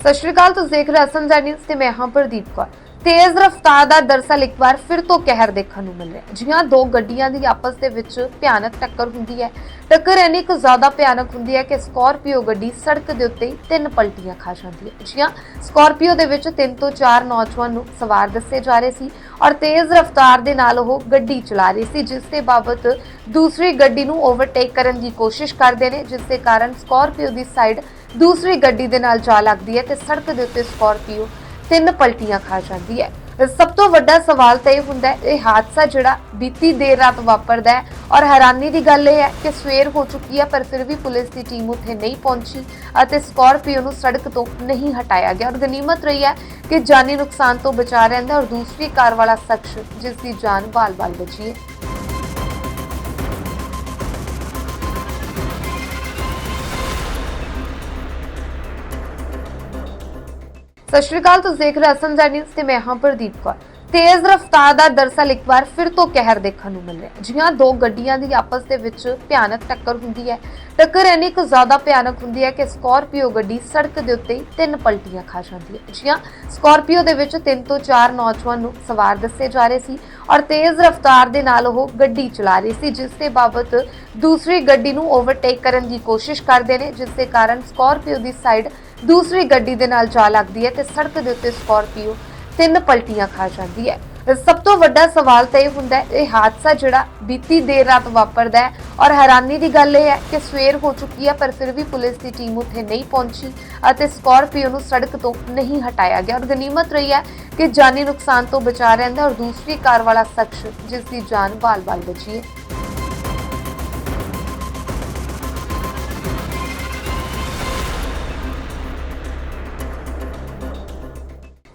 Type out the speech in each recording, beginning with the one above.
ਸਤਿ ਸ਼੍ਰੀ ਅਕਾਲ, ਤੁਸੀਂ ਦੇਖ ਰਹੇ ਹੋ ਅਸਮ ਨਿਊਜ਼ ਤੇ ਮੈਂ ਹਾਂ ਪ੍ਰਦੀਪ ਕੌਰ। ਤੇਜ਼ ਰਫ਼ਤਾਰ ਦਾ ਦਰਸਲ ਇੱਕ ਵਾਰ ਫਿਰ ਤੋਂ ਕਹਿਰ ਦੇਖਣ ਨੂੰ ਮਿਲ ਰਿਹਾ ਹੈ। ਜੀ ਹਾਂ ਦੋ ਗੱਡੀਆਂ ਦੀ ਆਪਸ ਦੇ ਵਿੱਚ ਭਿਆਨਕ ਟੱਕਰ ਹੁੰਦੀ ਹੈ। ਟੱਕਰ ਇੰਨੀ ਕੁ ਜ਼ਿਆਦਾ ਭਿਆਨਕ ਹੁੰਦੀ ਹੈ ਕਿ ਸਕਾਰਪੀਓ ਗੱਡੀ ਸੜਕ ਦੇ ਉੱਤੇ ਤਿੰਨ ਪਲਟੀਆਂ ਖਾ ਜਾਂਦੀ ਹੈ। ਜੀ ਹਾਂ ਸਕਾਰਪੀਓ ਦੇ ਵਿੱਚ ਤਿੰਨ ਤੋਂ ਚਾਰ ਨੌਜਵਾਨ ਨੂੰ ਸਵਾਰ ਦੱਸੇ ਜਾ ਰਹੇ ਸੀ ਔਰ ਤੇਜ਼ ਰਫ਼ਤਾਰ ਦੇ ਨਾਲ ਉਹ ਗੱਡੀ ਚਲਾ ਰਹੀ ਸੀ, ਜਿਸ ਦੇ ਬਾਬਤ ਦੂਸਰੀ ਗੱਡੀ ਨੂੰ ਓਵਰਟੇਕ ਕਰਨ ਦੀ ਕੋਸ਼ਿਸ਼ ਕਰਦੇ ਨੇ, ਜਿਸ ਦੇ ਕਾਰਨ ਸਕਾਰਪੀਓ ਦੀ ਸਾਈਡ ਦੂਸਰੀ ਗੱਡੀ ਦੇ ਨਾਲ ਜਾ ਲੱਗਦੀ ਹੈ ਤੇ ਸੜਕ ਦੇ ਉੱਤੇ ਸਕਾਰਪੀਓ ਤਿੰਨ ਪਲਟੀਆਂ ਖਾ ਜਾਂਦੀ ਹੈ। ਸਭ ਤੋਂ ਵੱਡਾ ਸਵਾਲ ਤਾਂ ਇਹ ਹੁੰਦਾ ਹੈ, ਇਹ ਹਾਦਸਾ ਜਿਹੜਾ ਬੀਤੀ ਦੇਰ ਰਾਤ ਵਾਪਰਦਾ ਹੈ ਔਰ ਹੈਰਾਨੀ ਦੀ ਗੱਲ ਇਹ ਹੈ ਕਿ ਸਵੇਰ ਹੋ ਚੁੱਕੀ ਹੈ, ਪਰ ਫਿਰ ਵੀ ਪੁਲਿਸ ਦੀ ਟੀਮ ਉੱਥੇ ਨਹੀਂ ਪਹੁੰਚੀ ਅਤੇ ਸਕਾਰਪੀਓ ਨੂੰ ਸੜਕ ਤੋਂ ਨਹੀਂ ਹਟਾਇਆ ਗਿਆ। ਔਰ ਗਨੀਮਤ ਰਹੀ ਹੈ ਕਿ ਜਾਨੀ ਨੁਕਸਾਨ ਤੋਂ ਬਚਾ ਰਹਿੰਦਾ ਔਰ ਦੂਸਰੀ ਕਾਰ ਵਾਲਾ ਸ਼ਖਸ, ਜਿਸ ਦੀ ਜਾਨ ਬਾਲ-ਬਾਲ ਬਚੀ ਹੈ। ਸਤਿ ਸ਼੍ਰੀ ਅਕਾਲ ਤੁਸੀਂ ਦੇਖ ਰਹੇ ਹੋ ਅਸਮ ਨਿਊਜ਼ ਤੇ ਮੈਂ ਹਾਂ ਪ੍ਰਦੀਪ ਕੌਰ। ਤੇਜ਼ ਰਫ਼ਤਾਰ ਦਾ ਦਰਸਲ ਇੱਕ ਵਾਰ ਫਿਰ ਤੋਂ ਕਹਿਰ ਦੇਖਣ ਨੂੰ ਮਿਲ ਰਿਹਾ ਹੈ ਜੀ ਹਾਂ ਦੋ ਗੱਡੀਆਂ ਦੀ ਆਪਸ ਦੇ ਵਿੱਚ ਭਿਆਨਕ ਟੱਕਰ ਹੁੰਦੀ ਹੈ। ਟੱਕਰ ਇੰਨੀ ਕੁ ਜ਼ਿਆਦਾ ਭਿਆਨਕ ਹੁੰਦੀ ਹੈ ਕਿ ਸਕਾਰਪੀਓ ਗੱਡੀ ਸੜਕ ਦੇ ਉੱਤੇ ਤਿੰਨ ਪਲਟੀਆਂ ਖਾ ਜਾਂਦੀ ਹੈ। ਜੀ ਹਾਂ ਸਕਾਰਪੀਓ ਦੇ ਵਿੱਚ ਤਿੰਨ ਤੋਂ ਚਾਰ ਨੌਜਵਾਨ ਨੂੰ ਸਵਾਰ ਦੱਸੇ ਜਾ ਰਹੇ ਸੀ ਔਰ ਤੇਜ਼ ਰਫ਼ਤਾਰ ਦੇ ਨਾਲ ਉਹ ਗੱਡੀ ਚਲਾ ਰਹੀ ਸੀ, ਜਿਸ ਦੇ ਬਾਬਤ ਦੂਸਰੀ ਗੱਡੀ ਨੂੰ ਓਵਰਟੇਕ ਕਰਨ ਦੀ ਕੋਸ਼ਿਸ਼ ਕਰਦੇ ਨੇ, ਜਿਸ ਦੇ ਕਾਰਨ ਸਕਾਰਪੀਓ ਦੀ ਸਾਈਡ ਦੂਸਰੀ ਗੱਡੀ ਦੇ ਨਾਲ ਜਾ ਲੱਗਦੀ ਹੈ ਤੇ ਸੜਕ ਦੇ ਉੱਤੇ ਸਕਾਰਪੀਓ ਤਿੰਨ ਪਲਟੀਆਂ ਖਾ ਜਾਂਦੀ ਹੈ। ਸਭ ਤੋਂ ਵੱਡਾ ਸਵਾਲ ਤਾਂ ਇਹ ਹੁੰਦਾ ਹੈ, ਇਹ ਹਾਦਸਾ ਜਿਹੜਾ ਬੀਤੀ ਦੇਰ ਰਾਤ ਵਾਪਰਦਾ ਹੈ ਔਰ ਹੈਰਾਨੀ ਦੀ ਗੱਲ ਇਹ ਹੈ ਕਿ ਸਵੇਰ ਹੋ ਚੁੱਕੀ ਹੈ, ਪਰ ਫਿਰ ਵੀ ਪੁਲਿਸ ਦੀ ਟੀਮ ਉੱਥੇ ਨਹੀਂ ਪਹੁੰਚੀ ਅਤੇ ਸਕਾਰਪੀਓ ਨੂੰ ਸੜਕ ਤੋਂ ਨਹੀਂ ਹਟਾਇਆ ਗਿਆ। ਔਰ ਗਨੀਮਤ ਰਹੀ ਹੈ ਕਿ ਜਾਨੀ ਨੁਕਸਾਨ ਤੋਂ ਬਚਾ ਰਹਿੰਦਾ ਔਰ ਦੂਸਰੀ ਕਾਰ ਵਾਲਾ ਸ਼ਖਸ, ਜਿਸ ਦੀ ਜਾਨ ਬਾਲ-ਬਾਲ ਬਚੀ ਹੈ।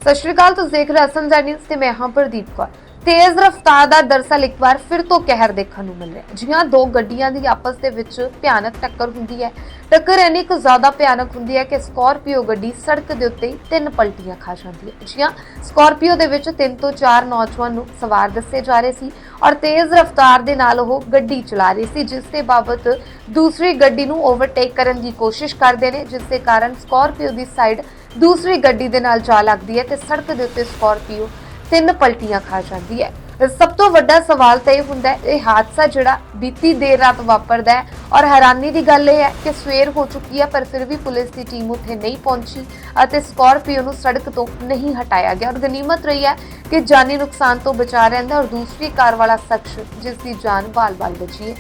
ਸਤਿ ਸ਼੍ਰੀ ਅਕਾਲ ਤੁਸੀਂ ਦੇਖ ਰਹੇ ਹੋ ਅਸਮ ਨਿਊਜ਼ ਤੇ ਮੈਂ ਹਾਂ ਪ੍ਰਦੀਪ ਕੌਰ। ਤੇਜ਼ ਰਫ਼ਤਾਰ ਦਾ ਦਰਸਲ ਇੱਕ ਵਾਰ ਫਿਰ ਤੋਂ ਕਹਿਰ ਦੇਖਣ ਨੂੰ ਮਿਲ ਰਿਹਾ ਜੀ ਹਾਂ ਦੋ ਗੱਡੀਆਂ ਦੀ ਆਪਸ ਦੇ ਵਿੱਚ ਭਿਆਨਕ ਟੱਕਰ ਹੁੰਦੀ ਹੈ। ਟੱਕਰ ਇੰਨੀ ਕੁ ਜ਼ਿਆਦਾ ਭਿਆਨਕ ਹੁੰਦੀ ਹੈ ਕਿ ਸਕਾਰਪੀਓ ਗੱਡੀ ਸੜਕ ਦੇ ਉੱਤੇ ਹੀ ਤਿੰਨ ਪਲਟੀਆਂ ਖਾ ਜਾਂਦੀ ਹੈ। ਜੀ ਹਾਂ ਸਕਾਰਪੀਓ ਦੇ ਵਿੱਚ ਤਿੰਨ ਤੋਂ ਚਾਰ ਨੌਜਵਾਨ ਨੂੰ ਸਵਾਰ ਦੱਸੇ ਜਾ ਰਹੇ ਸੀ ਔਰ ਤੇਜ਼ ਰਫ਼ਤਾਰ ਦੇ ਨਾਲ ਉਹ ਗੱਡੀ ਚਲਾ ਰਹੀ ਸੀ, ਜਿਸ ਦੇ ਬਾਬਤ ਦੂਸਰੀ ਗੱਡੀ ਨੂੰ ਓਵਰਟੇਕ ਕਰਨ ਦੀ ਕੋਸ਼ਿਸ਼ ਕਰਦੇ ਨੇ, ਜਿਸ ਦੇ ਕਾਰਨ ਸਕਾਰਪੀਓ ਦੀ ਸਾਈਡ ਦੂਸਰੀ ਗੱਡੀ ਦੇ ਨਾਲ ਜਾ ਲੱਗਦੀ ਹੈ ਤੇ ਸੜਕ ਦੇ ਉੱਤੇ ਸਕਾਰਪੀਓ ਤਿੰਨ ਪਲਟੀਆਂ ਖਾ ਜਾਂਦੀ ਹੈ। ਸਭ ਤੋਂ ਵੱਡਾ ਸਵਾਲ ਤਾਂ ਇਹ ਹੁੰਦਾ ਹੈ, ਇਹ ਹਾਦਸਾ ਜਿਹੜਾ ਬੀਤੀ ਦੇਰ ਰਾਤ ਵਾਪਰਦਾ ਹੈ ਔਰ ਹੈਰਾਨੀ ਦੀ ਗੱਲ ਇਹ ਹੈ ਕਿ ਸਵੇਰ ਹੋ ਚੁੱਕੀ ਹੈ, ਪਰ ਫਿਰ ਵੀ ਪੁਲਿਸ ਦੀ ਟੀਮ ਉੱਥੇ ਨਹੀਂ ਪਹੁੰਚੀ ਅਤੇ ਸਕਾਰਪੀਓ ਨੂੰ ਸੜਕ ਤੋਂ ਨਹੀਂ ਹਟਾਇਆ ਗਿਆ। ਔਰ ਗਨੀਮਤ ਰਹੀ ਹੈ ਕਿ ਜਾਨੀ ਨੁਕਸਾਨ ਤੋਂ ਬਚਾ ਰਹਿੰਦਾ ਔਰ ਦੂਸਰੀ ਕਾਰ ਵਾਲਾ ਸ਼ਖਸ ਜਿਸ ਦੀ ਜਾਨ ਬਾਲ-ਬਾਲ ਬਚੀ ਹੈ।